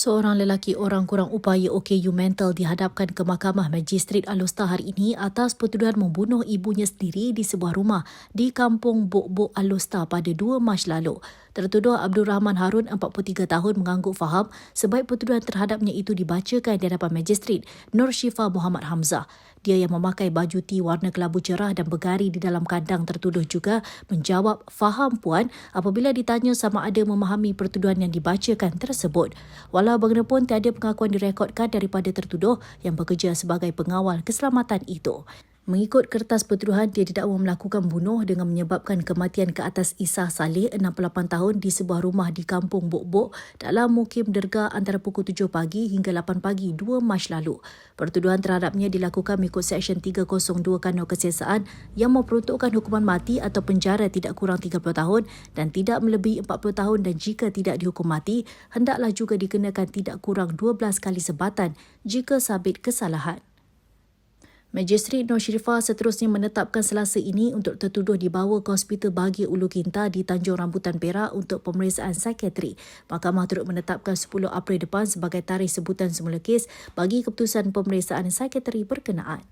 Seorang lelaki orang kurang upaya OKU mental dihadapkan ke Mahkamah Magistrat Alostar hari ini atas pertuduhan membunuh ibunya sendiri di sebuah rumah di Kampung Bok-Bok Alostar pada 2 Mac lalu. Tertuduh Abdul Rahman Harun, 43 tahun, mengangguk faham sebaik pertuduhan terhadapnya itu dibacakan di hadapan Magistrat Nur Shifa Muhammad Hamzah. Dia yang memakai baju T warna kelabu cerah dan bergari di dalam kandang tertuduh juga menjawab faham puan apabila ditanya sama ada memahami pertuduhan yang dibacakan tersebut. Walau bagaimanapun tiada pengakuan direkodkan daripada tertuduh yang bekerja sebagai pengawal keselamatan itu. Mengikut kertas pertuduhan, dia didakwa melakukan bunuh dengan menyebabkan kematian ke atas Isa Saleh, 68 tahun, di sebuah rumah di Kampung Bok-Bok dalam Mukim Derga antara pukul 7 pagi hingga 8 pagi 2 Mac lalu. Pertuduhan terhadapnya dilakukan mengikut Seksyen 302 Kanun Kesiasaan yang memperuntukkan hukuman mati atau penjara tidak kurang 30 tahun dan tidak melebihi 40 tahun dan jika tidak dihukum mati, hendaklah juga dikenakan tidak kurang 12 kali sebatan jika sabit kesalahan. Majistret Nur Syrifah seterusnya menetapkan selasa ini untuk tertuduh dibawa ke Hospital Bagi Ulu Kinta di Tanjung Rambutan Perak untuk pemeriksaan psikiatri. Mahkamah turut menetapkan 10 April depan sebagai tarikh sebutan semula kes bagi keputusan pemeriksaan psikiatri berkenaan.